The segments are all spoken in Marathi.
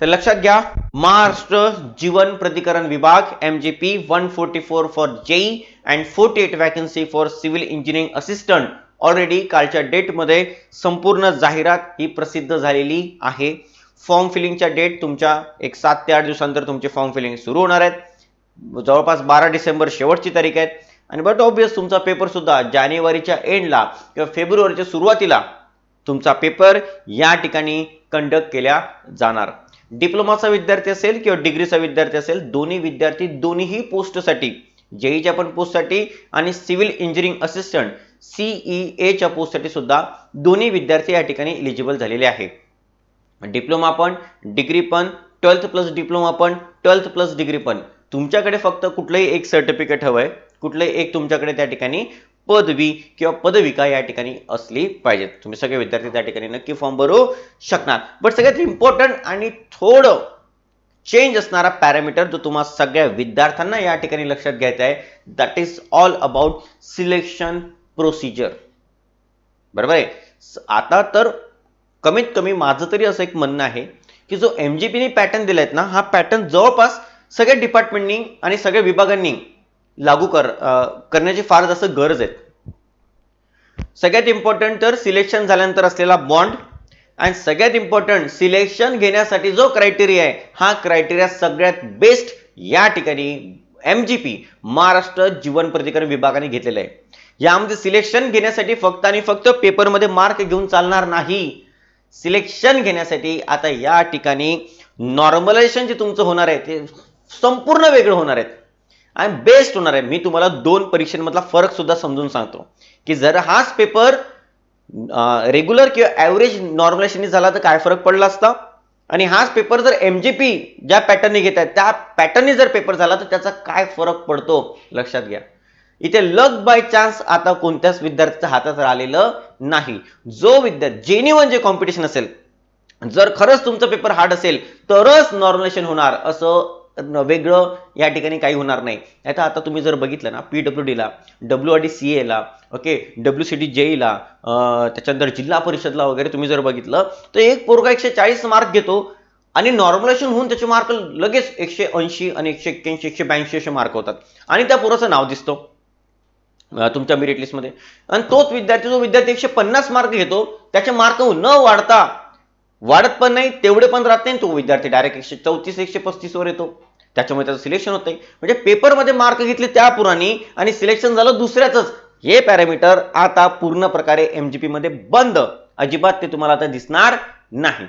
तर लक्षात घ्या महाराष्ट्र जीवन प्रतिकरण विभाग M J P one forty four for JE and forty eight vacancy for civil engineering assistant already कालच्या डेटमध्ये संपूर्ण जाहिरात ही प्रसिद्ध झालेली आहे. फॉर्म फिलिंगच्या डेट तुमच्या एक सात ते आठ दिवसानंतर तुमचे फॉर्म फिलिंग सुरू होणार आहेत. जवळपास बारा डिसेंबर शेवटची तारीख आहे. आणि बट ऑब्विस तुमचा पेपर सुद्धा जानेवारीच्या एंडला किंवा फेब्रुवारीच्या सुरुवातीला तुमचा पेपर या ठिकाणी कंडक्ट केल्या जाणार. डिप्लोमाचा विद्यार्थी असेल किंवा डिग्रीचा विद्यार्थी असेल दोन्ही विद्यार्थी दोन्हीही पोस्टसाठी जेईच्या पण पोस्टसाठी आणि सिव्हिल इंजिनिअरिंग असिस्टंट सीई एच्या पोस्टसाठी सुद्धा दोन्ही विद्यार्थी या ठिकाणी इलिजिबल झालेले आहे. डिप्लोमा पण डिग्री पण ट्वेल्थ प्लस डिप्लोमा पण ट्वेल्थ प्लस डिग्री पण. तुमच्याकडे फक्त कुठलंही एक सर्टिफिकेट हवं आहे कुठलंही एक तुमच्याकडे त्या ठिकाणी पदवी किंवा पदविका या ठिकाणी असली पाहिजेत तुम्ही सगळे विद्यार्थी त्या ठिकाणी नक्की फॉर्म भरू शकणार. बट सगळ्यात इम्पॉर्टंट आणि थोडं चेंज असणारा पॅरामीटर जो तुम्हा सगळ्या विद्यार्थ्यांना या ठिकाणी लक्षात घ्यायचा आहे that is all about selection procedure बरोबर आहे? आता तर कमीत कमी माझं तरी असं एक म्हणणं आहे की जो एम जी पीने पॅटर्न दिलायत ना हा पॅटर्न जवळपास सगळ्या डिपार्टमेंटनी आणि सगळ्या विभागांनी लागू कर करण्याची फार जास्त गरज आहे सगळ्यात इम्पॉर्टंट तर सिलेक्शन झाल्यानंतर असलेला बॉन्ड आणि सगळ्यात इम्पॉर्टंट सिलेक्शन घेण्यासाठी जो क्रायटेरिया आहे हा क्रायटेरिया सगळ्यात बेस्ट या ठिकाणी M J P Maharashtra Jeevan Pradhikaran विभागाने घेतलेलं आहे. यामध्ये सिलेक्शन घेण्यासाठी फक्त आणि फक्त पेपरमध्ये मार्क घेऊन चालणार नाही. सिलेक्शन घेण्यासाठी आता या ठिकाणी नॉर्मलायझेशन जे तुमचं होणार आहे ते संपूर्ण वेगळं होणार आहे आणि बेस्ट होणार आहे मी तुम्हाला दोन परीक्षांमधला फरक सुद्धा समजून सांगतो. की जर हाच पेपर रेग्युलर किंवा ॲव्हरेज नॉर्मलायझेशन झाला तर काय फरक पडला असता? आणि हाच पेपर जर एम जी पी ज्या पॅटर्नने घेत आहेत त्या पॅटर्नने जर पेपर झाला तर त्याचा काय फरक पडतो? लक्षात घ्या. इथे लक बाय चान्स आता कोणत्याच विद्यार्थ्याच्या हातात राहिलेलं नाही. जो विद्यार्थी जेन्युअन जे कॉम्पिटिशन असेल जर खरंच तुमचं पेपर हार्ड असेल तरच नॉर्मलायझेशन होणार असं वेगळं या ठिकाणी काही होणार नाही. आता आता तुम्ही जर बघितलं ना पी डब्ल्यू डीला डब्ल्यू आर डी सी एला ओके डब्ल्यू सी डी जेईला त्याच्यानंतर जिल्हा परिषदला वगैरे तुम्ही जर बघितलं तर एक पोरगा एकशे चाळीस मार्क घेतो आणि नॉर्मलायझेशन होऊन त्याचे मार्क लगेच एकशे ऐंशी आणि एकशे एक्क्याऐंशी एकशे ब्याऐंशी असे मार्क होतात. आणि त्या पोराचं नाव दिसतो. तुमच्या मेरिट लिस्टमध्ये आणि तोच विद्यार्थी जो विद्यार्थी एकशे पन्नास मार्क घेतो त्याचे मार्क न वाढता वाढत पण नाही तेवढे पण राहत नाही तो विद्यार्थी डायरेक्ट एकशे चौतीस एकशे पस्तीसवर येतो. त्याच्यामुळे त्याचं सिलेक्शन होत म्हणजे पेपरमध्ये मार्क घेतले त्या पुराणी आणि सिलेक्शन झालं दुसऱ्याच हे पॅरामीटर आता पूर्ण प्रकारे एमजीपी मध्ये बंद. अजिबात ते तुम्हाला आता दिसणार नाही.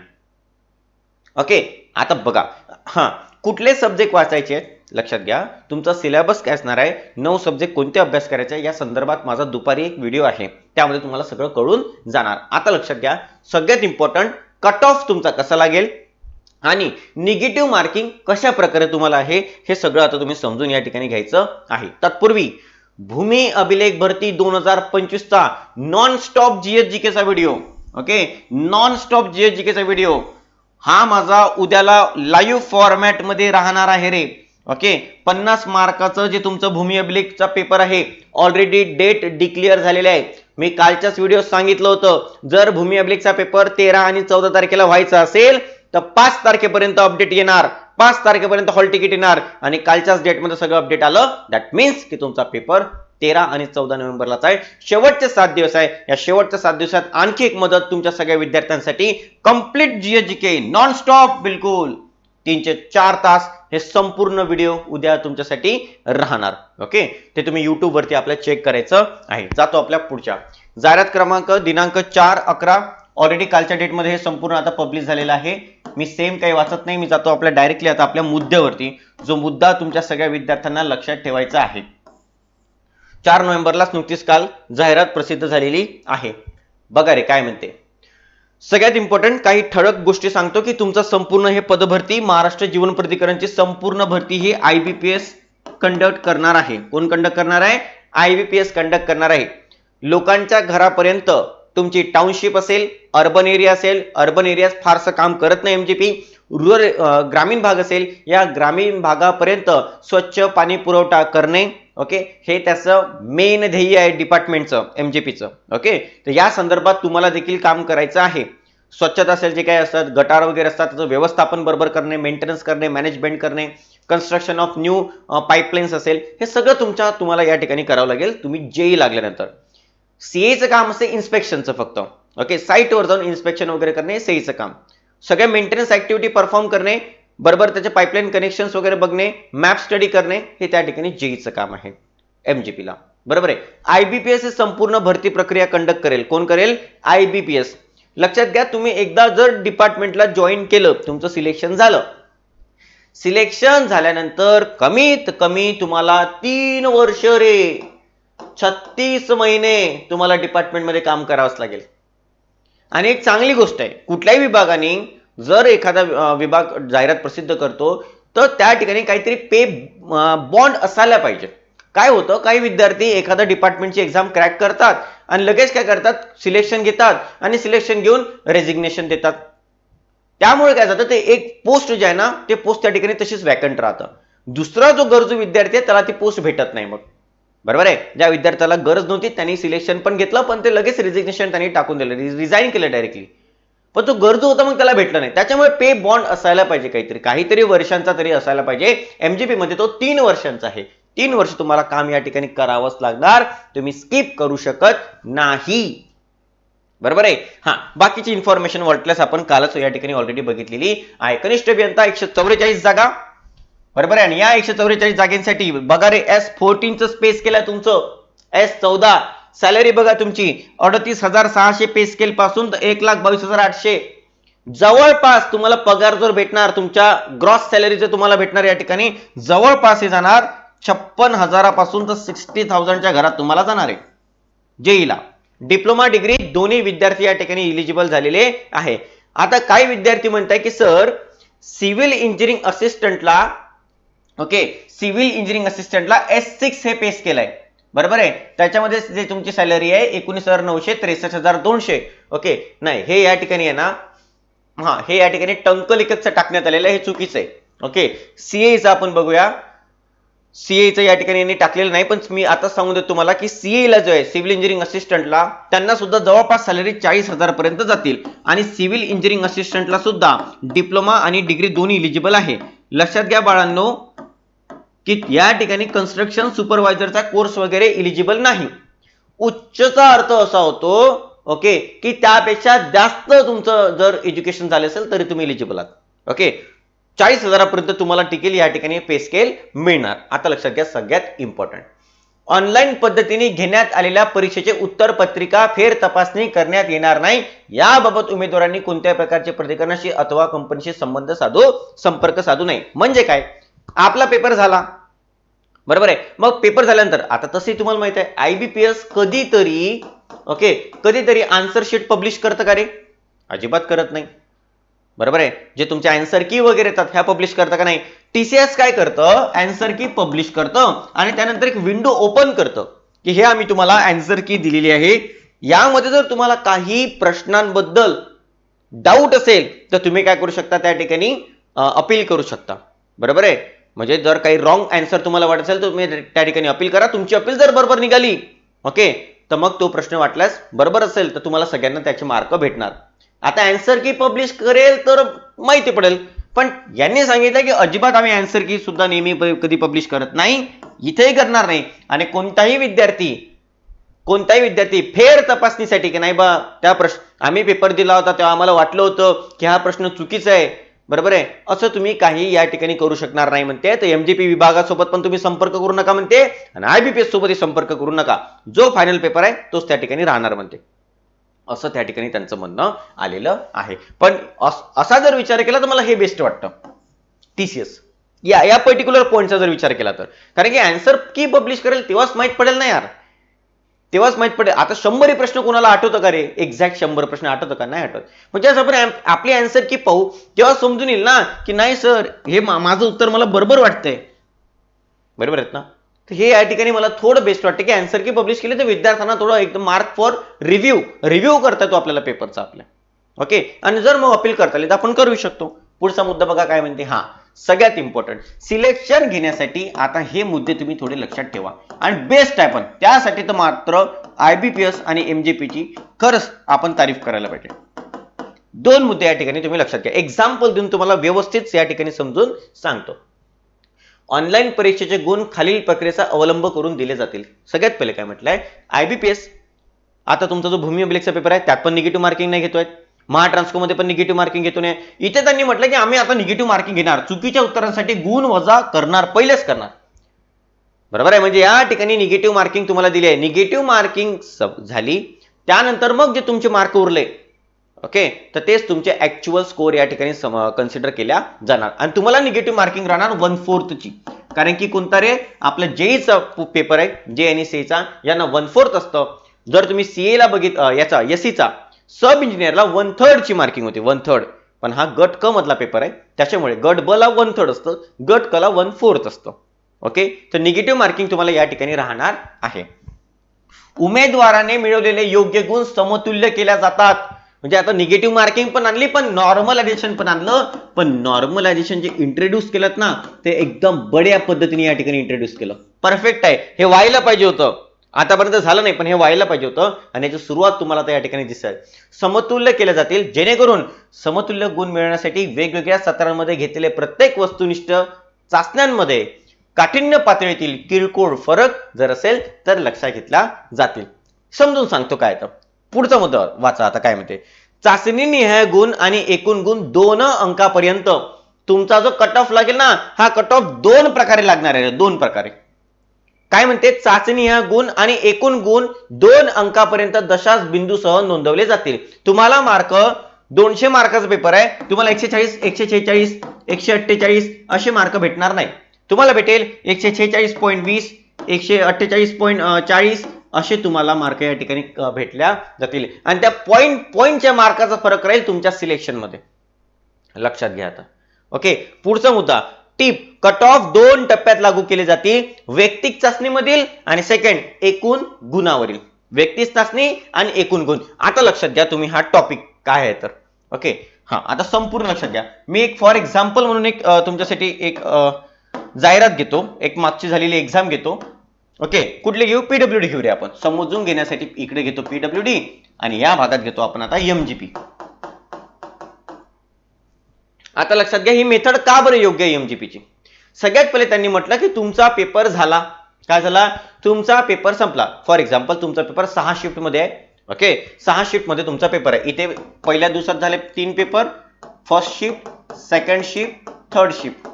ओके आता बघा. हा. कुठले सब्जेक्ट वाचायचे आहेत? लक्षात घ्या. तुमचा सिलेबस काय असणार आहे? नऊ सब्जेक्ट कोणते अभ्यास करायचे आहे? या संदर्भात माझा दुपारी एक व्हिडिओ आहे. त्यामध्ये तुम्हाला सगळं कळून जाणार. आता लक्षात घ्या. सगळ्यात इम्पॉर्टंट कट ऑफ तुमचा कसा लागेल? आणि निगेटिव्ह मार्किंग कशा प्रकारे तुम्हाला आहे हे सगळं आता तुम्ही समजून या ठिकाणी घ्यायचं आहे. तत्पूर्वी भूमी अभिलेख भरती दोन हजार पंचवीसचा नॉन स्टॉप जीएस चा video okay non stop GS चा व्हिडिओ हा माझा उद्याला लाईव्ह फॉर्मॅटमध्ये राहणार आहे रे. ओके पन्नास मार्काचं जे तुमचं भूमी अभिलेखचा पेपर आहे ऑलरेडी डेट डिक्लेअर झालेले आहे. मी कालच्याच व्हिडिओ सांगितलं होतं जर भूमी अभिलेखचा पेपर तेरा आणि चौदा तारखेला व्हायचा असेल तर पाच तारखेपर्यंत अपडेट येणार. पाच तारखेपर्यंत हॉल तिकीट येणार. आणि कालच्याच डेटमध्ये सगळं अपडेट आलं. दॅट मीन्स की तुमचा पेपर तेरा आणि चौदा नोव्हेंबरलाच आहे शेवटचे सात दिवस आहे. या शेवटच्या सात दिवसात आणखी एक मदत तुमच्या सगळ्या विद्यार्थ्यांसाठी. कंप्लीट जीएसजीके नॉन स्टॉप बिलकुल. तीनचे चार तास हे संपूर्ण व्हिडिओ उद्या तुमच्यासाठी राहणार. ओके ते तुम्ही युट्यूबवरती आपल्या आपल्याला चेक करायचं आहे. जातो आपल्या पुढच्या. जाहिरात क्रमांक दिनांक चार अकरा ऑलरेडी कालच्या डेटमध्ये हे संपूर्ण आता पब्लिश झालेलं आहे. मी सेम काही वाचत नाही मी जातो आपल्या डायरेक्टली आता आपल्या मुद्द्यावरती. जो मुद्दा तुमच्या सगळ्या विद्यार्थ्यांना लक्षात ठेवायचा आहे. चार नोव्हेंबरलाच नुकतीच काल जाहिरात प्रसिद्ध झालेली आहे. बघा रे काय म्हणते. सगळ्यात इम्पॉर्टंट काही ठळक गोष्टी सांगतो की तुमचं संपूर्ण हे पदभरती महाराष्ट्र जीवन प्राधिकरणची संपूर्ण भरती ही I B P S conduct करणार आहे. कोण कंडक्ट करणार आहे? I B P S conduct करणार आहे. लोकांच्या घरापर्यंत तुमची टाउनशिप असेल अर्बन एरिया असेल अर्बन एरियात फारसं काम करत नाही एमजीपी रुरल ग्रामीण भाग असेल या ग्रामीण भागापर्यंत स्वच्छ पाणी पुरवठा करणे ओके? हे त्याचं मेन ध्येय आहे डिपार्टमेंटचं एमजीपीचं ओके? तर या संदर्भात तुम्हाला देखील काम करायचं आहे. स्वच्छता असेल जे काही असतात गटार वगैरे असतात त्याचं व्यवस्थापन बरोबर करणे मेंटेनन्स करणे मॅनेजमेंट करणे कन्स्ट्रक्शन ऑफ न्यू पाईपलाईन्स असेल हे सगळं तुमच्या तुम्हाला या ठिकाणी करावं लागेल. तुम्ही जेई लागल्यानंतर. सीएचं काम असते इन्स्पेक्शनचं फक्त. ओके साईटवर जाऊन इन्स्पेक्शन वगैरे करणे सीएचं काम. सगळ्या मेंटेनन्स ऍक्टिव्हिटी परफॉर्म करणे बरोबर त्याचे पाईपलाईन कनेक्शन्स वगैरे बघणे मॅप स्टडी करणे हे त्या ठिकाणी जेईचं काम आहे. एमजीपीला बरोबर आहे? आयबीपीएस हे संपूर्ण भरती प्रक्रिया कंडक्ट करेल. कोण करेल? आयबीपीएस लक्षात घ्या तुम्ही एकदा जर डिपार्टमेंटला जॉईन केलं तुमचं सिलेक्शन झालं. सिलेक्शन झाल्यानंतर कमीत कमी तुम्हाला तीन वर्ष रे. छत्तीस महिने तुम्हाला डिपार्टमेंटमध्ये काम करावंच लागेल. आणि एक चांगली गोष्ट आहे कुठल्याही विभागाने जर एखादा विभाग जाहिरात प्रसिद्ध करतो तर त्या ठिकाणी काहीतरी पे बॉन्ड असायला पाहिजे. काय होतं काही विद्यार्थी एखादा डिपार्टमेंटची एक्झाम क्रॅक करतात आणि लगेच काय करतात सिलेक्शन घेतात आणि सिलेक्शन घेऊन रेजिग्नेशन देतात. त्यामुळे काय जातं ते एक पोस्ट जे आहे ना ते पोस्ट त्या ठिकाणी तशीच वॅकंट राहतं. दुसरा जो गरजू विद्यार्थी आहे त्याला ती पोस्ट भेटत नाही मग. बरोबर आहे? ज्या विद्यार्थ्याला गरज नव्हती त्यांनी सिलेक्शन पण घेतलं पण ते लगेच रिझिग्नेशन त्यांनी टाकून दिलं. रिझाईन केलं डायरेक्टली पण तो गरजू होता मग त्याला भेटलं नाही. त्याच्यामुळे पे बॉन्ड असायला पाहिजे काहीतरी. काहीतरी वर्षांचा तरी असायला पाहिजे. एमजीपी मध्ये तो तीन वर्षांचा आहे. तीन वर्ष तुम्हाला काम या ठिकाणी करावंच लागणार. तुम्ही स्किप करू शकत नाही. बरोबर आहे? हा बाकीची इन्फॉर्मेशन वाटल्यास आपण कालच या ठिकाणी ऑलरेडी बघितलेली. आहे कनिष्ठ अभियंता एकशे चौवेचाळीस जागा. बरोबर आहे? आणि या एकशे चौवेचाळीस जागेसाठी बघा रे एस फोर्टीनचं स्पेस केलं तुमचं. एस चौदा सॅलरी बघा तुमची. अडतीस हजार सहाशे पे स्केल पासून तर एक लाख बावीस हजार आठशे. जवळपास तुम्हाला पगार जर भेटणार तुमच्या ग्रॉस सॅलरी जर तुम्हाला भेटणार या ठिकाणी जवळपास हे जाणार छप्पन हजारापासून तर सिक्स्टी थाउजंडच्या घरात तुम्हाला जाणार आहे. जेईला. डिप्लोमा डिग्री दोन्ही विद्यार्थी या ठिकाणी इलिजिबल झालेले आहे. आता काही विद्यार्थी म्हणताय की सर सिव्हिल इंजिनिअरिंग असिस्टंटला ओके सिव्हिल इंजिनिअरिंग असिस्टंटला एस सिक्स हे पेस केलंय. बरोबर आहे? त्याच्यामध्ये जे तुमची सॅलरी आहे एकोणीस हजार नऊशे त्रेसष्ट हजार दोनशे. ओके नाही हे या ठिकाणी आहे ना? हा हे या ठिकाणी टंकलिकतचं टाकण्यात आलेलं आहे हे चुकीचं आहे. ओके सीएचं आपण बघूया. सीएचं या ठिकाणी यांनी टाकलेलं नाही पण मी आता सांगून देतो तुम्हाला की सीएला ला जो आहे सिव्हिल इंजिनिअरिंग असिस्टंटला त्यांना सुद्धा जवळपास सॅलरी चाळीस हजार पर्यंत जातील. आणि सिव्हिल इंजिनिअरिंग असिस्टंटला सुद्धा डिप्लोमा आणि डिग्री दोन्ही इलिजिबल आहे. लक्षात घ्या बाळांनो की या ठिकाणी कन्स्ट्रक्शन सुपरवायझरचा कोर्स वगैरे इलिजिबल नाही. उच्चचा अर्थ असा होतो ओके की त्यापेक्षा जास्त तुमचं जर एज्युकेशन झालं असेल तरी तुम्ही इलिजिबल आहात. ओके चाळीस हजारापर्यंत तुम्हाला टिकेल या ठिकाणी पे स्केल मिळणार. आता लक्षात घ्या सगळ्यात इम्पॉर्टंट ऑनलाईन पद्धतीने घेण्यात आलेल्या परीक्षेचे उत्तर पत्रिका फेर तपासणी करण्यात येणार नाही. याबाबत उमेदवारांनी कोणत्याही प्रकारचे प्रतिकरणाशी अथवा कंपनीशी संबंध साधू संपर्क साधू नये. म्हणजे काय? आपला पेपर झाला. बरोबर आहे. मग पेपर झाल्यानंतर आता तसे तुम्हाला माहीत आहे आयबीपीएस कधीतरी ओके कधीतरी आन्सर शीट पब्लिश करतं का रे? अजिबात करत नाही. बरोबर आहे. जे तुमचे अँसर की वगैरे येतात ह्या पब्लिश करतं का नाही? टीसीएस काय करतं? अँसर की पब्लिश करतं. आणि त्यानंतर एक विंडो ओपन करतं. की हे आम्ही तुम्हाला अँसर की दिलेली आहे. यामध्ये जर तुम्हाला काही प्रश्नांबद्दल डाऊट असेल तर तुम्ही काय करू शकता? त्या ठिकाणी अपील करू शकता. बरोबर आहे? म्हणजे जर काही रॉंग अँसर तुम्हाला वाटत असेल तर तुम्ही त्या ठिकाणी अपील करा. तुमची अपील जर बरोबर निघाली ओके तर मग तो प्रश्न वाटल्यास बरोबर असेल तर तुम्हाला सगळ्यांना त्याचे मार्क भेटणार. आता अँसर की पब्लिश करेल तर माहिती पडेल. पण यांनी सांगितलं की अजिबात आम्ही अँसर की सुद्धा नेहमी कधी पब्लिश करत नाही इथेही करणार नाही. आणि कोणताही विद्यार्थी कोणताही विद्यार्थी फेर तपासणीसाठी की नाही बा त्या प्रश्न आम्ही पेपर दिला होता तेव्हा आम्हाला वाटलं होतं की हा प्रश्न चुकीचा आहे. बरोबर आहे? असं तुम्ही काही या ठिकाणी करू शकणार नाही म्हणते. तर एमजीपी विभागासोबत पण तुम्ही संपर्क करू नका म्हणते. आणि आयबीपीएस सोबतही संपर्क करू नका. जो फायनल पेपर आहे तोच त्या ठिकाणी राहणार म्हणते. असं त्या ठिकाणी त्यांचं म्हणणं आलेलं आहे. पण असा जर विचार केला तर मला हे बेस्ट वाटतं. टीसीएस या या पर्टिक्युलर पॉईंटचा जर विचार केला तर. कारण की अँसर की पब्लिश करेल तेव्हाच माहीत पडेल ना यार. तेव्हाच माहीत पडेल. आता शंभरही प्रश्न कोणाला आठवतं का रे? एक्झॅक्ट शंभर प्रश्न आठवतं का? नाही आठवत. म्हणजे असं आपण आपली अँसर की पाहू. तेव्हा समजून येईल ना की नाही सर हे माझं उत्तर मला बरोबर वाटतंय. बरोबर आहेत ना? तर हे या ठिकाणी मला थोडं बेस्ट वाटतं की अँसर की पब्लिश केली तर विद्यार्थ्यांना थोडं एकदम मार्क फॉर रिव्ह्यू रिव्ह्यू करता येतो आपल्याला पेपरचा आपल्या. ओके आणि जर मग अपील करता आली तर आपण करू शकतो. पुढचा मुद्दा बघा काय म्हणते. हा. सगळ्यात इम्पॉर्टंट सिलेक्शन घेण्यासाठी आता हे मुद्दे तुम्ही थोडे लक्षात ठेवा. आणि बेस्ट आहे पण त्यासाठी तर मात्र आयबीपीएस आणि एमजीपीची खरंच आपण तारीफ करायला पाहिजे. दोन मुद्दे या ठिकाणी तुम्ही लक्षात घ्या. एक्झाम्पल देऊन तुम्हाला व्यवस्थित या ठिकाणी समजून सांगतो. ऑनलाईन परीक्षेचे गुण खालील प्रक्रियेचा अवलंब करून दिले जातील. सगळ्यात पहिले काय म्हटलंय? आयबीपीएस आता तुमचा जो भूमी अभिलेखचा पेपर आहे त्यात पण निगेटिव्ह मार्किंग नाही घेतोय. महाट्रान्सकोमध्ये पण निगेटिव्ह मार्किंग घेतो नये इथे त्यांनी म्हटलं की आम्ही आता निगेटिव्ह मार्किंग घेणार. चुकीच्या उत्तरांसाठी गुण वजा करणार पहिलेच करणार. बरोबर आहे? म्हणजे या ठिकाणी निगेटिव्ह मार्किंग तुम्हाला दिली आहे. निगेटिव्ह मार्किंग झाली. त्यानंतर मग जे तुमचे मार्क उरले ओके तर तेच तुमचे ऍक्च्युअल स्कोअर या ठिकाणी कन्सिडर केल्या जाणार. आणि तुम्हाला निगेटिव्ह मार्किंग राहणार वन फोर्थची कारण की कोणता रे? आपला जेईचा पेपर आहे. जे आणि सीचा यांना वन फोर्थ असतं. जर तुम्ही सीए ला बघित याचा याचा एससीचा सब इंजिनियरला वन थर्ड ची मार्किंग होती वन थर्ड पण हा गट क मधला पेपर आहे त्याच्यामुळे गट ब ला वन थर्ड असतं गट क ला वन फोर्थ असतं. ओके तर निगेटिव्ह मार्किंग तुम्हाला या ठिकाणी राहणार आहे. उमेदवाराने मिळवलेले योग्य गुण समतुल्य केल्या जातात. म्हणजे आता निगेटिव्ह मार्किंग पण आणली पण नॉर्मलायझेशन पण आणलं. पण नॉर्मलायझेशन जे इंट्रोड्यूस केलं ना ते एकदम बड्या पद्धतीने या ठिकाणी इंट्रोड्यूस केलं. परफेक्ट आहे. हे व्हायला पाहिजे होतं. आतापर्यंत झालं नाही पण हे व्हायला पाहिजे होतं आणि याची सुरुवात तुम्हाला तर या ठिकाणी दिसेल. समतुल्य केले जातील जेणेकरून समतुल्य गुण मिळवण्यासाठी वेगवेगळ्या सत्रांमध्ये घेतलेले प्रत्येक वस्तुनिष्ठ चाचण्यांमध्ये काठिण्य पातळीतील किरकोळ फरक जर असेल तर लक्षात घेतला जातील. समजून सांगतो काय तर. पुढचा मुद्दा वाचा आता काय म्हणते? चाचणी निहाय गुण आणि एकूण गुण दोन अंकापर्यंत. तुमचा जो कट ऑफ लागेल ना हा कट ऑफ दोन प्रकारे लागणार आहे दोन प्रकारे. काय म्हणते? चाचणी ह्या गुण आणि एकूण गुण दोन अंकापर्यंत दशांश बिंदूसह नोंदवले जातील. तुम्हाला मार्क दोनशे मार्काचा पेपर आहे. तुम्हाला एकशे चाळीस एकशे छेचाळीस एकशे अठ्ठेचाळीस असे मार्क भेटणार नाही. तुम्हाला भेटेल एकशे छेचाळीस पॉईंट वीस एकशे अठ्ठेचाळीस पॉईंट चाळीस असे तुम्हाला मार्क या ठिकाणी भेटल्या जातील. आणि त्या पॉईंट पॉईंटच्या मार्काचा फरक राहील तुमच्या सिलेक्शनमध्ये. लक्षात घ्या आता. ओके पुढचा मुद्दा. टीप कट ऑफ दोन टप्प्यात लागू केले जाते वैयक्तिक चाचणीमधील आणि सेकंड एकूण गुणावरील. व्यक्तिक चाचणी आणि एकूण गुण. आता लक्षात घ्या तुम्ही हा टॉपिक काय आहे तर. ओके हा आता संपूर्ण लक्षात घ्या. मी एक फॉर एक्झाम्पल म्हणून एक तुमच्यासाठी एक जाहिरात घेतो. एक मागची झालेली एक्झाम घेतो. ओके कुठले घेऊ? पीडब्ल्यू डी घेऊ रे आपण. समजून घेण्यासाठी इकडे घेतो पीडब्ल्यू डी आणि या भागात घेतो आपण आता एमजीपी आता लक्षात घ्या ही मेथड का बरं योग्य आहे एमजीपीची सगळ्यात पहिले त्यांनी म्हटलं की तुमचा पेपर झाला. काय झाला? तुमचा पेपर संपला. फॉर एक्झाम्पल तुमचा पेपर सहा शिफ्टमध्ये आहे. ओके? सहा शिफ्टमध्ये तुमचा पेपर आहे. इथे पहिल्या दिवसात झाले तीन paper. First shift second shift third shift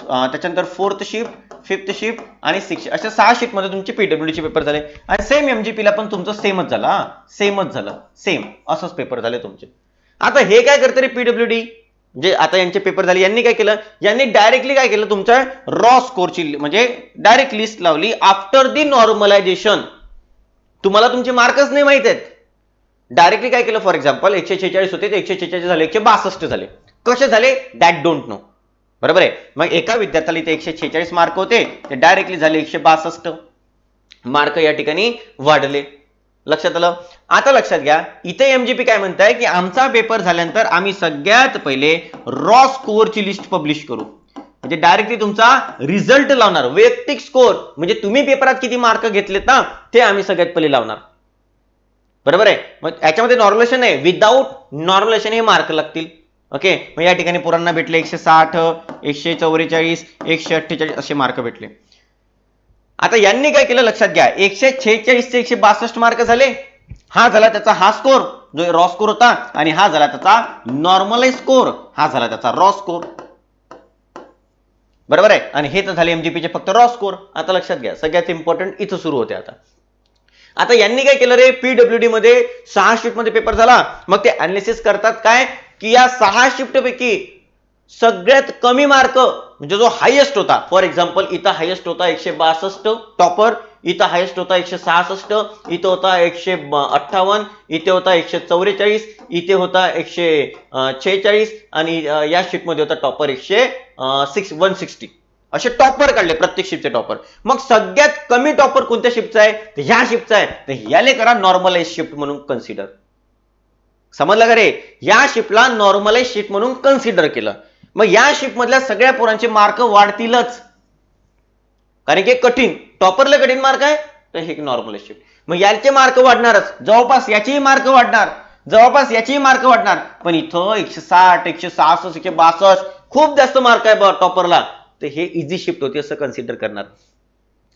त्याच्यानंतर फोर्थ शिफ्ट फिफ्थ शिफ्ट आणि सिक्स अशा सहा शिफ्टमध्ये तुमचे पीडब्ल्यूडीचे पेपर झाले. आणि सेम एमजीपी ला पण तुमचं सेमच झालं हा. सेमच झालं. सेम असंच पेपर झाले तुमचे. आता हे काय करते रे पीडब्ल्यू डी जे आता यांचे पेपर झाले यांनी काय केलं? यांनी डायरेक्टली काय केलं? तुमच्या रॉ स्कोरची म्हणजे डायरेक्ट लिस्ट लावली. आफ्टर दी नॉर्मलायझेशन तुम्हाला तुमचे मार्कच नाही माहीत आहेत. डायरेक्टली काय केलं? फॉर एक्झाम्पल एकशे छेचाळीस होते ते एकशे छेचाळीस झाले एकशे बासष्ट झाले. कसे झाले? दॅट डोंट नो बरोबर आहे? मग एका विद्यार्थ्याला इथे एकशे छेचाळीस मार्क होते ते डायरेक्टली झाले एकशे बासष्ट. मार्क या ठिकाणी वाढले. लक्षात आलं? आता लक्षात घ्या. इथे एमजीपी काय म्हणताय की आमचा पेपर झाल्यानंतर आम्ही सगळ्यात पहिले रॉ स्कोअरची लिस्ट पब्लिश करू. म्हणजे डायरेक्टली तुमचा रिझल्ट लावणार. वैयक्तिक स्कोअर म्हणजे तुम्ही पेपरात किती मार्क घेतलेत ना ते आम्ही सगळ्यात पहिले लावणार. बरोबर आहे? मग याच्यामध्ये नॉर्मलेशन आहे. विदाऊट नॉर्मलेशन हे मार्क लागतील. ओके मग या ठिकाणी पोरांना भेटले एकशे साठ एकशे चौवेचाळीस एकशे अठ्ठेचाळीस असे मार्क भेटले. आता यांनी काय केलं लक्षात घ्या. एकशे छेचाळीस ते एकशे बासष्ट मार्क झाले. हा झाला त्याचा हा स्कोर जो रॉ स्कोर होता आणि हा झाला त्याचा नॉर्मलाइज स्कोर हा झाला त्याचा रॉ स्कोर बरोबर आहे? आणि हे तर झाले एमजीपीचे फक्त रॉ स्कोर आता लक्षात घ्या सगळ्यात इम्पॉर्टंट इथं सुरू होते आता. आता यांनी काय केलं रे? पीडब्ल्यू डी मध्ये सहा शिफ्टमध्ये पेपर झाला. मग ते अनालिसिस करतात काय? की या सहा शिफ्ट पैकी सगळ्यात कमी मार्क म्हणजे जो हायेस्ट होता. फॉर एक्झाम्पल इथं हायेस्ट होता एकशे बासष्ट टॉपर इथं हायेस्ट होता एकशे सहासष्ट इथं होता एकशे अठ्ठावन्न इथे होता एकशे चौवेचाळीस इथे होता एकशे छेचाळीस आणि या शीटमध्ये होता टॉपर एकशे सिक्स वन सिक्स्टी असे टॉपर काढले प्रत्येक शिफ्टचे टॉपर मग सगळ्यात कमी टॉपर कोणत्या शिफ्टचा आहे? तर ह्या शिफ्टचा आहे. तर याले करा नॉर्मलाइज शिफ्ट म्हणून कन्सिडर समजलं का रे? या शिफ्टला नॉर्मलाइज शिफ्ट म्हणून कन्सिडर केलं. मग या शिफ्टमधल्या सगळ्या पोरांचे मार्क वाढतीलच. कारण की कठीण टॉपरला कठीण मार्क आहे तर हे नॉर्मल शिफ्ट मग याचे मार्क वाढणारच. जवळपास याचेही मार्क वाढणार. जवळपास याचेही मार्क वाढणार. पण इथं एकशे साठ एकशे सहासष्ट एकशे बासष्ट खूप जास्त मार्क आहे टॉपरला. तर हे इझी शिफ्ट होते असं कन्सिडर करणार.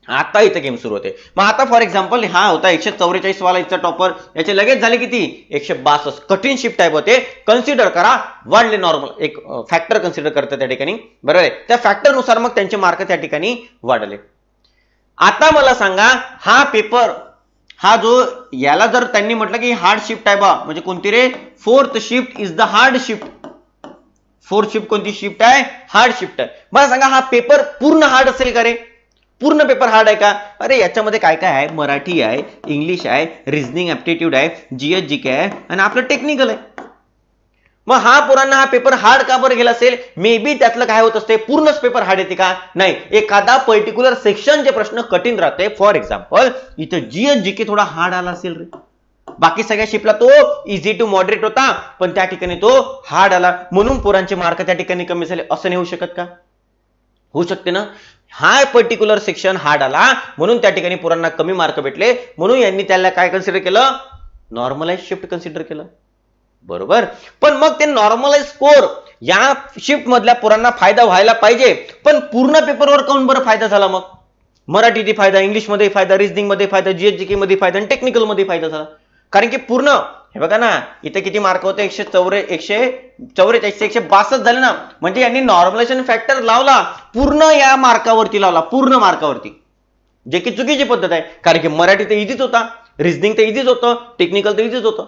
आता इथं गेम सुरू होते. मग आता फॉर एक्झाम्पल हा होता एकशे चौवेचाळीस वाला इथचा टॉपर याचे लगेच झाले किती? एकशे बासष्ट. कठीण शिफ्ट टाईप होते. कन्सिडर करा वाढले नॉर्मल एक फॅक्टर कन्सिडर करतात त्या ठिकाणी. बरोबर आहे? त्या फॅक्टरनुसार मग त्यांचे मार्क त्या ठिकाणी वाढले. आता मला सांगा हा पेपर हा जो याला जर त्यांनी म्हटलं की हार्ड शिफ्ट आहे बा म्हणजे कोणती रे? Fourth shift is the hard shift fourth shift कोणती शिफ्ट आहे? हार्ड शिफ्ट आहे मला सांगा हा पेपर पूर्ण हार्ड असेल का रे? पूर्ण पेपर हार्ड आहे का? अरे याच्यामध्ये काय काय आहे? मराठी आहे इंग्लिश आहे रिझनिंग ऍप्टिट्यूड आहे जीएस जी के आहे आणि आपलं टेक्निकल आहे. मग हा पोरांना हा पेपर हार्ड का बरं गेला असेल? मे बी त्यातलं काय होत असते पूर्णच पेपर हार्ड येते का? नाही. एखादा पर्टिक्युलर सेक्शनचे प्रश्न कठीण राहते. फॉर एक्झाम्पल इथं जीएस जी के थोडा हार्ड आला असेल रे. बाकी सगळ्या शिपला तो इझी टू मॉडरेट होता पण त्या ठिकाणी तो हार्ड आला. म्हणून पोरांचे मार्क त्या ठिकाणी कमी झाले. असं नाही होऊ शकत का? होऊ शकते ना? हा पर्टिक्युलर सेक्शन हार्ड आला म्हणून त्या ठिकाणी पोरांना कमी मार्क भेटले. म्हणून यांनी त्याला काय कन्सिडर केलं? नॉर्मलाइज शिफ्ट कन्सिडर केलं. बरोबर? पण मग ते नॉर्मलाइज स्कोर या शिफ्ट मधल्या पोरांना फायदा व्हायला पाहिजे. पण पूर्ण पेपरवर काऊन बरं फायदा झाला मग? मराठीतही फायदा इंग्लिशमध्ये फायदा रिजनिंगमध्ये फायदा जीएसजीके मध्ये फायदा आणि टेक्निकलमध्ये फायदा झाला. कारण की पूर्ण हे बघा ना इथे किती मार्क होते? एकशे चौरे एकशे चौवेचाळीस एकशे बासष्ट झाले ना. म्हणजे यांनी नॉर्मलायझेशन फॅक्टर लावला पूर्ण या मार्कावरती लावला पूर्ण मार्कावरती जे की चुकीची पद्धत आहे. कारण की मराठी तर इझीच होता. रिझनिंग तर इझीच होतं. टेक्निकल तर इझीच होतं.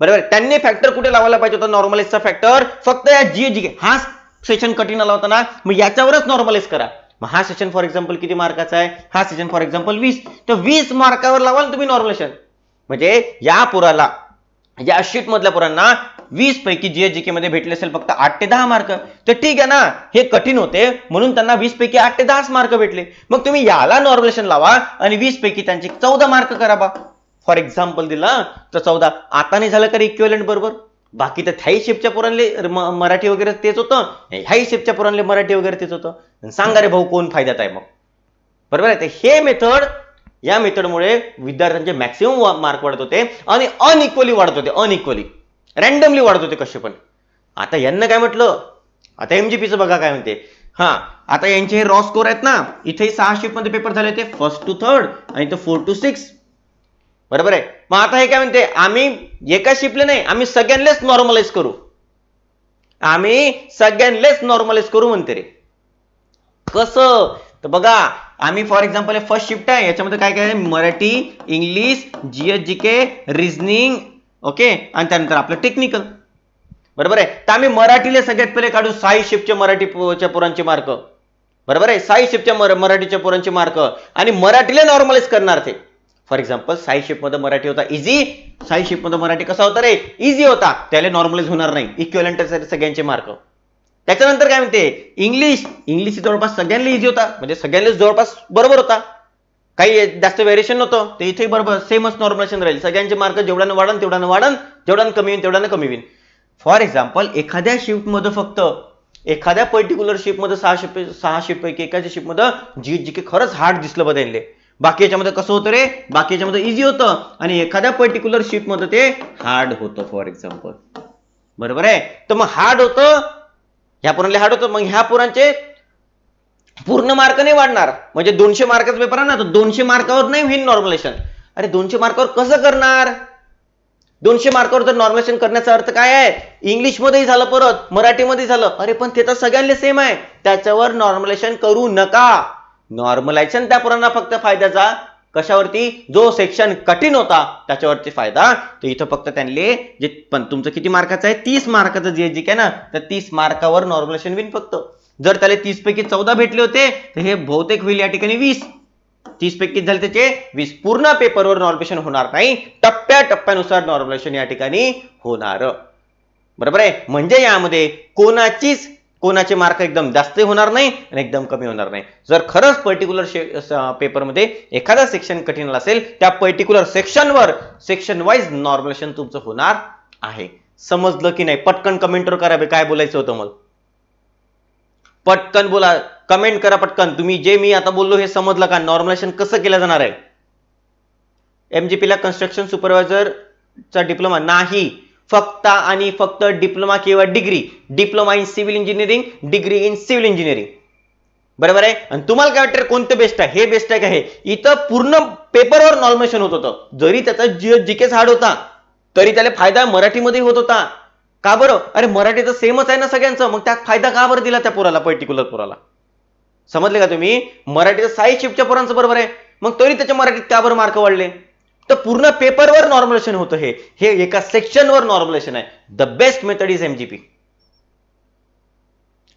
बरोबर? त्यांनी फॅक्टर कुठे लावायला पाहिजे होता? नॉर्मलाइजचा फॅक्टर फक्त या जी जी हा सेशन कठीण आला होता ना. मग याच्यावरच नॉर्मलाइज करा. मग हा सेशन फॉर एक्झाम्पल किती मार्काचा आहे? हा सेशन फॉर एक्झाम्पल वीस. तर वीस मार्कावर लावाल तुम्ही नॉर्मलायझेशन म्हणजे या पुराला या शीट मधल्या पोरांना वीस पैकी जीएसजीके मध्ये भेटले असेल फक्त आठ ते दहा मार्क तर ठीक आहे ना हे कठीण होते म्हणून त्यांना वीस पैकी आठ ते दहाच मार्क भेटले. मग तुम्ही याला नॉर्मलेशन लावा आणि वीस पैकी त्यांचे चौदा मार्क करा बा. फॉर एक्झाम्पल दिला तर चौदा. आता नाही झालं का इक्वलंट बरोबर. बाकी तर ह्याही शेपच्या पोरांले मराठी वगैरे तेच होतं. ह्याही शेपच्या पोरांले मराठी वगैरे तेच होतं. सांगा रे भाऊ कोण फायद्यात आहे मग? बरोबर आहे? तर हे मेथड या मेथडमुळे विद्यार्थ्यांचे मॅक्सिमम मार्क वाढत होते आणि अनइक्वली वाढत होते अनइक्वली रॅन्डमली वाढत होते कसे पण. आता यांना काय म्हटलं? आता एमजीपीचं बघा काय म्हणते. हा आता यांचे हे रॉ स्कोर आहेत ना इथे सहा शिफ्टमध्ये पेपर झाले होते फर्स्ट टू थर्ड आणि इथं फोर टू सिक्स बरोबर आहे. मग आता हे काय म्हणते? आम्ही एका शिफ्टले नाही आम्ही सगळ्यांनाच नॉर्मलाइज करू. आम्ही सगळ्यांनाच नॉर्मलाइज करू म्हणते रे. कसं? तर बघा आम्ही फॉर एक्झाम्पल फर्स्ट शिफ्ट आहे. याच्यामध्ये काय काय Marathi English GS G K reasoning okay आणि त्यानंतर आपलं टेक्निकल बरोबर आहे? तर आम्ही मराठीला सगळ्यात पहिले काढू. साई शिफ्टचे मराठी च्या पोरांचे मार्क बरोबर आहे? साई शिफ्टच्या मर- मराठीच्या पोरांचे मार्क आणि मराठीला नॉर्मलाइज करणार ते. फॉर एक्झाम्पल साई शिफ्टमध्ये मराठी होता इझी साई शिफ्टमध्ये मराठी कसा होता रे? इझी होता. त्याला नॉर्मलाइज होणार नाही. इक्वलंट सगळ्यांचे मार्क त्याच्यानंतर काय म्हणते? इंग्लिश इंग्लिश जवळपास सगळ्यांना इझी होता. म्हणजे सगळ्यांना जवळपास बरोबर होता. काही जास्त व्हेरिएशन नव्हतं. ते इथे बरोबर सेमच नॉर्मलायझेशन राहील. सगळ्यांचे मार्क जेवढ्यानं वाढन तेवढ्यानं वाढन जेवढ्यानं कमी होईल तेवढ्यानं कमी होईल फॉर एक्झाम्पल एखाद्या शिफ्टमध्ये फक्त एखाद्या पर्टिक्युलर शिफ्टमध्ये सहा शिफ्ट सहा शिफ्ट पैकी एकाच्या शिफ्टमध्ये जी जी के खरंच हार्ड दिसलं बदलले बाकी याच्यामध्ये कसं होतं रे? बाकी याच्यामध्ये इझी होतं. आणि एखाद्या पर्टिक्युलर शिफ्टमध्ये ते हार्ड होतं फॉर एक्झाम्पल बरोबर आहे? तर मग हार्ड होतं ह्या पोरांना हार्ड होतं. मग ह्या पोरांचे पूर्ण मार्क नाही वाढणार. म्हणजे दोनशे मार्काचा पेपर आहे ना तर दोनशे मार्कावर नाही होईल नॉर्मलेशन अरे दोनशे मार्कावर कसं करणार? दोनशे मार्कावर जर नॉर्मलेशन करण्याचा अर्थ काय आहे? इंग्लिशमध्येही झालं परत मराठीमध्ये झालं. अरे पण ते तर सगळ्यांना सेम आहे. त्याच्यावर नॉर्मलेशन करू नका. नॉर्मलायझेशन त्या पोरांना फक्त फायद्याचा कशावरती? जो सेक्शन कठीण होता त्याच्यावरती फायदा. तर इथं फक्त त्यांनी जे पण तुमचं किती मार्काचं आहे? तीस मार्काचं जे जी काय ना तर तीस मार्कावर नॉर्मलेशन विन फक्त. जर त्याला तीस पैकी चौदा भेटले होते तर हे बहुतेक होईल या ठिकाणी वीस. तीस पैकी झाले त्याचे वीस. पूर्ण पेपरवर नॉर्मलेशन होणार नाही. टप्प्या टप्प्यानुसार नॉर्मलेशन या ठिकाणी होणार. बरोबर आहे? म्हणजे यामध्ये कोणाचीच कोणाचे मार्क एकदम जास्त होणार नाही आणि एकदम कमी होणार नाही. जर खरंच पर्टिक्युलर पेपरमध्ये एखादा सेक्शन कठीण असेल त्या पर्टिक्युलर सेक्शनवर सेक्शन वाईज नॉर्मलेशन तुमचं होणार आहे. समजलं की नाही? पटकन कमेंटवर करा काय बोलायचं होतं मला पटकन बोला कमेंट करा पटकन. तुम्ही जे मी आता बोललो हे समजलं का? नॉर्मलेशन कसं केलं जाणार आहे? MGP कन्स्ट्रक्शन सुपरवायझरचा डिप्लोमा नाही. फक्त आणि फक्त डिप्लोमा किंवा degree. Diploma in civil engineering degree in civil engineering. बरोबर आहे? आणि तुम्हाला काय वाटतं कोणतं बेस्ट आहे? हे बेस्ट आहे का हे? इथं पूर्ण पेपरवर नॉर्मेशन होत होतं. जरी त्याचा जी जीकेच हार्ड होता तरी त्याला फायदा मराठीमध्ये होत होता. का बरं? अरे मराठी तर सेमच आहे ना सगळ्यांचं. मग त्यात फायदा का बरं दिला त्या पोराला पर्टिक्युलर पोराला? समजले का तुम्ही? मराठीचं साई शिफ्टच्या पोरांचं बरोबर आहे. मग तरी त्याच्या मराठीत का बरं मार्क वाढले? तर पूर्ण पेपरवर नॉर्मलेशन होतं हे. हे एका सेक्शनवर नॉर्मलेशन आहे. The best method is MGP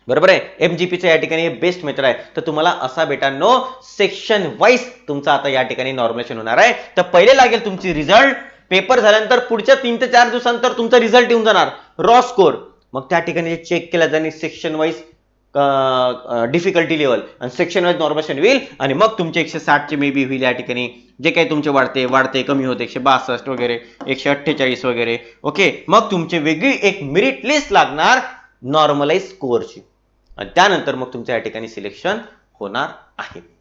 बरोबर आहे? एमजीपीचं या ठिकाणी बेस्ट मेथड आहे. तर तुम्हाला असा बेटांनो सेक्शन वाईज तुमचं आता या ठिकाणी नॉर्मलेशन होणार आहे. तर पहिले लागेल तुमची रिझल्ट पेपर झाल्यानंतर पुढच्या तीन ते चार दिवसानंतर तुमचा रिझल्ट येऊन जाणार. रॉ स्कोर मग त्या ठिकाणी चेक केला जाणे सेक्शन वाईज डिफिकल्टी लेवल आणि सेक्शन वाईज नॉर्मेशन होईल आणि मग तुमचे एकशे साठचे मे बी होईल या ठिकाणी. जे काही तुमचे वाढते वाढते कमी होते एकशे बासष्ट वगैरे एकशे अठ्ठेचाळीस वगैरे. ओके मग तुमचे वेगळी एक मेरिट लिस्ट लागणार नॉर्मलाइज स्कोअरची आणि त्यानंतर मग तुमच्या या ठिकाणी सिलेक्शन होणार आहे.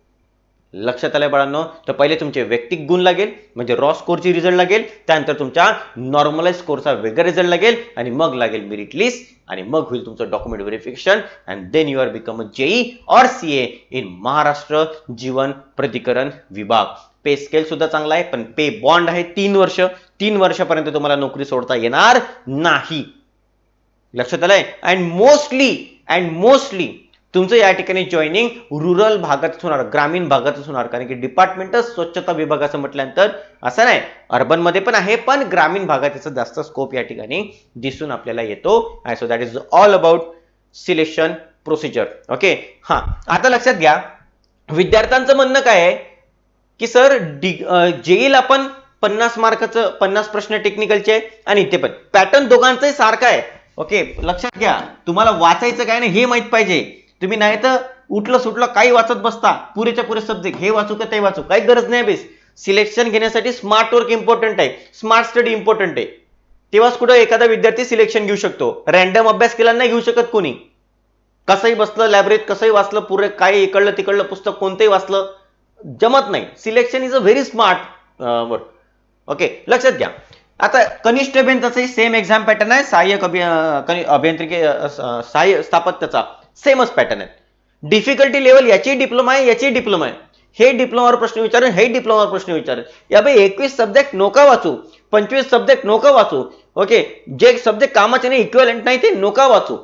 लक्षात आलं बाळांनो? तर पहिले तुमचे वैयक्तिक गुण लागेल म्हणजे रॉ स्कोरची रिझल्ट लागेल त्यानंतर तुमच्या नॉर्मलाइज स्कोरचा वेगळा रिझल्ट लागेल आणि मग लागेल मेरिट लिस्ट आणि मग होईल तुमचं document verification and then you are become a JE or C A in Maharashtra Jeevan Pradhikaran विभाग पे स्केल सुद्धा चांगला आहे पण पे बॉन्ड आहे तीन वर्ष. तीन वर्षापर्यंत तुम्हाला नोकरी सोडता येणार नाही. लक्षात आलंय? अँड मोस्टली अँड मोस्टली तुमचं या ठिकाणी जॉईनिंग रुरल भागातच होणार ग्रामीण भागातच होणार. कारण की डिपार्टमेंटच स्वच्छता विभागाचं म्हटल्यानंतर असं नाही अर्बनमध्ये पण आहे पण ग्रामीण भागात याचा जास्त स्कोप या ठिकाणी दिसून आपल्याला येतो. I so that is all about selection procedure okay हा. आता लक्षात घ्या विद्यार्थ्यांचं म्हणणं काय आहे? की सर डी जेईल आपण पन्नास मार्काचं पन्नास प्रश्न टेक्निकलचे आणि इथे पण. पॅटर्न दोघांचंही सारखं आहे. ओके लक्षात घ्या. तुम्हाला वाचायचं काय नाही हे माहीत पाहिजे. तुम्ही नाही तर उठलं सुटलं काही वाचत बसता. पुरेच्या पुरे सब्जेक्ट हे वाचू का ते वाचू? काही गरज नाही बेस. सिलेक्शन घेण्यासाठी स्मार्ट वर्क इम्पॉर्टंट आहे. स्मार्ट स्टडी इम्पॉर्टंट आहे. तेव्हाच कुठं एखादा विद्यार्थी सिलेक्शन घेऊ शकतो. रॅन्डम अभ्यास केला नाही घेऊ शकत कोणी. कसंही बसलं लायब्ररीत कसंही वाचलं पुरे काही इकडलं तिकडलं पुस्तक कोणतंही वाचलं जमत नाही. Selection is a very smart word okay लक्षात घ्या. आता कनिष्ठ अभियंताचाही सेम एक्झाम पॅटर्न आहे. सहाय्यक अभि अभियांत्रिकी सहाय्य स्थापत्याचा. सेमच पॅटर्न आहे डिफिकल्टी लेवल याची डिप्लोमा आहे याची डिप्लोमा आहे. हे डिप्लोमावर प्रश्न विचारेल हे डिप्लोमावर प्रश्न विचारेल या एकवीस सब्जेक्ट नोका वाचू पंचवीस सब्जेक्ट नोका वाचू. ओके जे सब्जेक्ट कामाचे नाही इक्वलंट नाही ते नोका वाचू.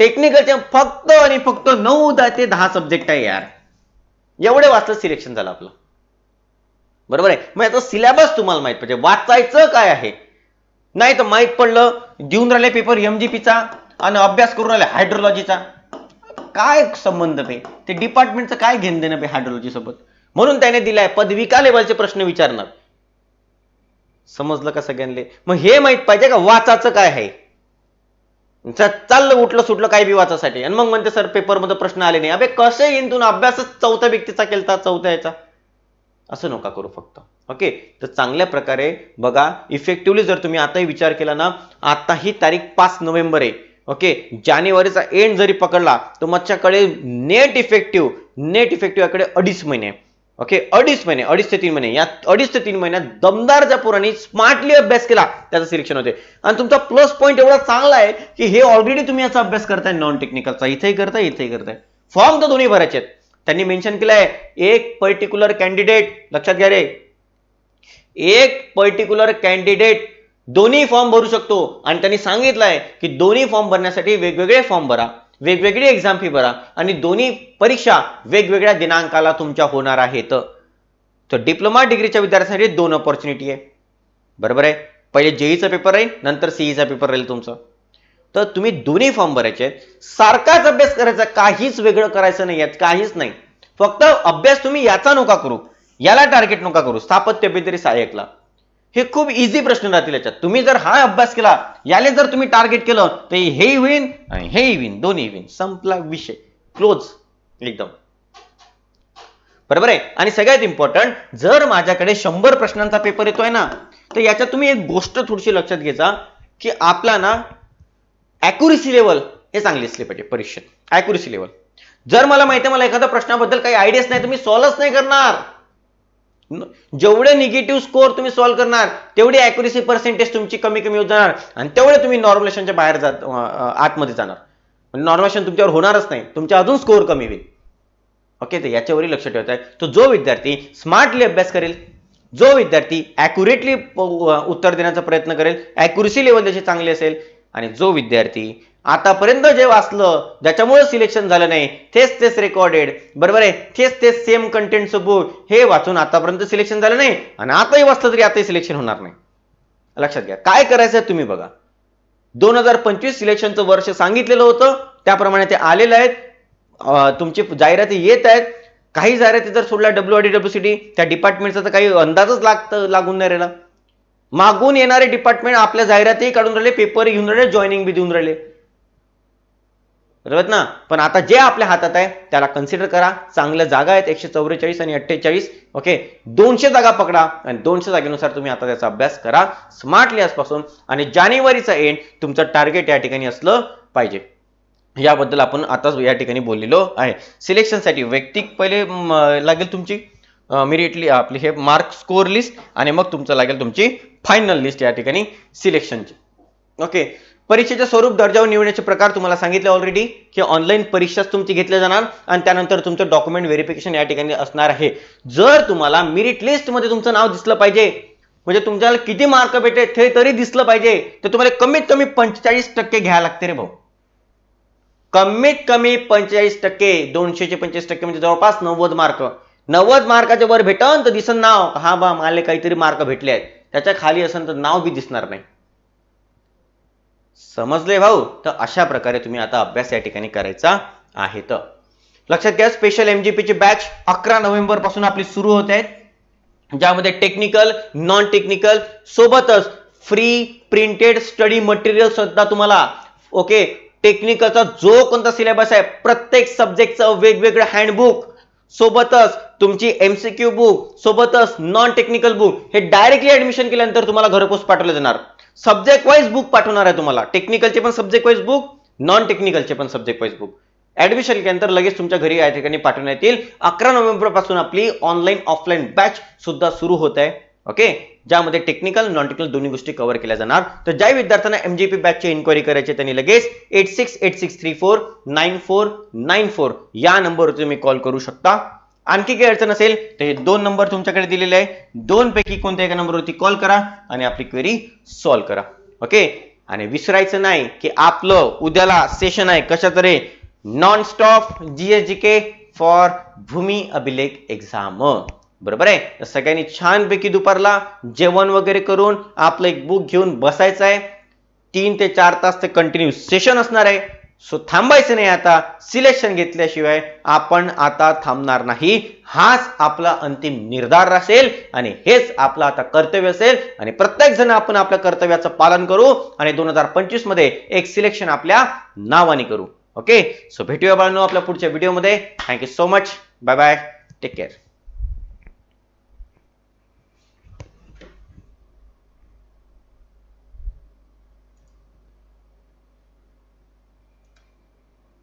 टेक्निकलचे फक्त आणि फक्त नऊ दहा ते दहा सब्जेक्ट आहे यार. एवढे वाचलं सिलेक्शन झालं आपलं. बरोबर आहे? मग याचा सिलेबस तुम्हाला माहीत पाहिजे. वाचायचं काय आहे? नाही तर माहीत पडलं देऊन राहिले पेपर एमजीपीचा आणि अभ्यास करून राहिले हायड्रोलॉजीचा काय संबंध पे ते डिपार्टमेंटचं काय घेणं देणं पे हायड्रोलॉजी सोबत? म्हणून त्याने दिलाय पदविका लेवलचे प्रश्न विचारणार. समजलं का सगळ्यांना मग हे माहीत पाहिजे का वाचाचं काय आहे? चाललं उठलं सुटलं काय बी वाचासाठी. आणि मग म्हणते सर पेपरमध्ये प्रश्न आले नाही. अबे कसे येईन तू अभ्यासच चौथ्या व्यक्तीचा केलता चौथ्या याचा? असं नका करू फक्त. ओके? तर चांगल्या प्रकारे बघा इफेक्टिव्हली जर तुम्ही आताही विचार केला ना आता ही तारीख पाच नोव्हेंबर आहे. ओके? जानेवारीचा एंड जरी पकडला तर मच्छाकडे नेट इफेक्टिव्ह नेट इफेक्टिव्ह याकडे अडीच महिने. ओके? अडीच महिने अडीच ते तीन महिने. या अडीच ते तीन महिन्यात दमदार ज्या पोरांनी स्मार्टली अभ्यास केला त्याचं सिलेक्शन होते. आणि तुमचा प्लस पॉईंट एवढा चांगला आहे की हे ऑलरेडी तुम्ही याचा अभ्यास करताय नॉन टेक्निकलचा इथेही करताय इथेही करताय. फॉर्म तर दोन्ही भरायचे आहेत. त्यांनी मेन्शन केलंय एक पर्टिक्युलर कॅन्डिडेट लक्षात घ्या रे. एक पर्टिक्युलर कॅन्डिडेट दोन्ही फॉर्म भरू शकतो. आणि त्यांनी सांगितलंय की दोन्ही फॉर्म भरण्यासाठी वेगवेगळे फॉर्म भरा वेगवेगळी एक्झाम फी भरा आणि दोन्ही परीक्षा वेगवेगळ्या दिनांकाला तुमच्या होणार आहेत. तर डिप्लोमा डिग्रीच्या विद्यार्थ्यांसाठी दोन ऑपॉर्च्युनिटी आहे. बरोबर आहे? पहिले जेईचा पेपर राहील नंतर सीईचा पेपर राहील तुमचं. तर तुम्ही दोन्ही फॉर्म भरायचे. आहेत सारखाच अभ्यास करायचा काहीच वेगळं करायचं नाही यात काहीच नाही. फक्त अभ्यास तुम्ही याचा नका करू. याला टार्गेट नका करू. स्थापत्य अभियंत्री सहाय्यकला हे खूप इझी प्रश्न राहतील याच्यात. तुम्ही जर हा अभ्यास केला याले जर तुम्ही टार्गेट केलं तर हेही विन आणि हेही विन दोन्ही विन संपला विषय. क्लोज एकदम. बरोबर आहे? आणि सगळ्यात इम्पॉर्टंट जर माझ्याकडे शंभर प्रश्नांचा पेपर येतोय ना तर याच्यात तुम्ही एक गोष्ट थोडीशी लक्षात घ्यायचा की आपला ना अॅक्युरेसी लेवल हे चांगली असली पाहिजे परीक्षेत. अॅक्युरेसी लेवल जर मला माहिती आहे मला एखाद्या प्रश्नाबद्दल काही आयडियाच नाही तर मी सॉल्वच नाही करणार. जेवढे निगेटिव्ह स्कोअर तुम्ही सॉल्व्ह करणार तेवढी अॅक्युरेसी पर्सेंटेज तुमची कमी कमी होत जाणार आणि तेवढे तुम्ही नॉर्मलेशनच्या बाहेर जात आतमध्ये जाणार. नॉर्मलेशन तुमच्यावर होणारच नाही. तुमच्या अजून स्कोअर कमी होईल. ओके तर याच्यावरही लक्ष ठेवत आहे. तो जो विद्यार्थी स्मार्टली अभ्यास करेल जो विद्यार्थी ॲक्युरेटली उत्तर देण्याचा प्रयत्न करेल ॲक्युरेसी लेवल त्याची चांगली असेल आणि जो विद्यार्थी आतापर्यंत जे वाचलं ज्याच्यामुळे सिलेक्शन झालं नाही तेच तेच रेकॉर्डेड बरोबर आहे? तेच तेच सेम कंटेंट बुक हे वाचून आतापर्यंत सिलेक्शन झालं नाही आणि आताही वाचलं तरी आताही सिलेक्शन होणार नाही. लक्षात घ्या. काय करायचं तुम्ही बघा. दोन हजार पंचवीस सिलेक्शनचं वर्ष सांगितलेलं होतं. त्याप्रमाणे ते आलेलं आहेत. तुमची जाहिराती येत आहेत. काही जाहिराती जर सोडल्या W D W C D त्या डिपार्टमेंटचा तर काही अंदाजच लागतं लागून नाही राहिला. मागून येणारे डिपार्टमेंट आपल्या जाहिराती काढून राहिले पेपर घेऊन राहिले जॉईनिंग बी देऊन राहिले. बरोबर ना? पण आता जे आपल्या हातात आहे त्याला कन्सिडर करा. चांगल्या जागा आहेत एकशे चौवेचाळीस आणि अठ्ठेचाळीस. ओके दोनशे जागा पकडा आणि दोनशे जागेनुसार तुम्ही आता त्याचा अभ्यास करा. स्मार्टली आजपासून. आणि जानेवारीचा एंड तुमचं टार्गेट या ठिकाणी असलं पाहिजे. याबद्दल आपण आताच या ठिकाणी बोललेलो आहे. सिलेक्शनसाठी वैयक्तिक पहिले लागेल तुमची? मेरिटली आपली हे मार्क स्कोअर लिस्ट आणि मग तुमचं लागेल तुमची फायनल लिस्ट या ठिकाणी सिलेक्शनची ओके परीक्षेचे स्वरूप दर्जावर निवडण्याचे प्रकार तुम्हाला सांगितले ऑलरेडी की ऑनलाईन परीक्षाच तुमची घेतल्या जाणार आणि त्यानंतर तुमचं डॉक्युमेंट व्हेरिफिकेशन या ठिकाणी असणार आहे. जर तुम्हाला मेरिट लिस्टमध्ये तुमचं नाव दिसलं पाहिजे म्हणजे तुमच्याला किती मार्क भेटले ते तरी दिसलं पाहिजे तर तुम्हाला कमीत कमी पंचेचाळीस टक्के घ्यायला लागते रे भाऊ. कमीत कमी पंचेचाळीस टक्के दोनशेचे पंचेचाळीस टक्के म्हणजे जवळपास नव्वद मार्क नव्वद मार्काच्या वर भेटन तर दिसन नाव. हा बा मला काहीतरी मार्क भेटले आहेत. त्याच्याखाली असेल तर नाव बी दिसणार नाही. समजले भाऊ? तर अशा प्रकारे तुम्ही आता अभ्यास या ठिकाणी करायचा आहे. तर लक्षात घ्या स्पेशल एमजीपीची बॅच अकरा नोव्हेंबरपासून आपली सुरू होत आहेत. ज्यामध्ये टेक्निकल नॉन टेक्निकल सोबतच फ्री प्रिंटेड स्टडी मटेरियल सुद्धा तुम्हाला ओके टेक्निकलचा जो कोणता सिलेबस आहे प्रत्येक सब्जेक्टचं वेगवेगळं हँडबुक सोबतच तुमची एमसीक्यू बुक सोबतच नॉन टेक्निकल बुक हे डायरेक्टली ऍडमिशन केल्यानंतर तुम्हाला घरपोच पाठवलं जाणार. सब्जेक्ट वाईज बुक पाठवणार आहे तुम्हाला. टेक्निकलचे पण subject wise book non technical पण सब्जेक्ट वाईज बुक ऍडमिशन केल्यानंतर लगेच तुमच्या घरी या ठिकाणी पाठवण्यात येईल. अकरा नोव्हेंबरपासून आपली ऑनलाईन ऑफलाईन बॅच सुद्धा सुरू होत आहे. ओके ज्यामध्ये टेक्निकल नॉन टेक्निकल दोन्ही गोष्टी कव्हर केल्या जाणार. तर ज्या विद्यार्थ्यांना एमजीपी बॅचची इन्क्वायरी करायची त्यांनी लगेच eight six eight six three four nine four nine four या नंबरवर तुम्ही कॉल करू शकता. आणखी काही अडचण असेल तर हे दोन नंबर तुमच्याकडे दिलेले आहे. दोन पैकी कोणत्या एका नंबरवरती कॉल करा आणि आपली क्वेरी सॉल्व्ह करा. ओके आणि विसरायचं नाही की आपलं उद्याला सेशन आहे कशा तरी non stop GS G K for Bhumi Abhilekh exam बरोबर आहे? तर सगळ्यांनी छानपैकी दुपारला जेवण वगैरे करून आपलं एक बुक घेऊन बसायचं आहे. तीन ते चार तास ते कंटिन्यू सेशन असणार आहे. सो थांबायचं नाही आता. सिलेक्शन घेतल्याशिवाय आपण आता थांबणार नाही. हाच आपला अंतिम निर्धार असेल आणि हेच आपलं आता कर्तव्य असेल. आणि प्रत्येक जण आपण आपल्या कर्तव्याचं पालन करू आणि दोन हजार पंचवीसमध्ये एक सिलेक्शन आपल्या नावाने करू. ओके सो भेटूया बाळांनो आपल्या पुढच्या व्हिडिओमध्ये thank you so much bye bye take care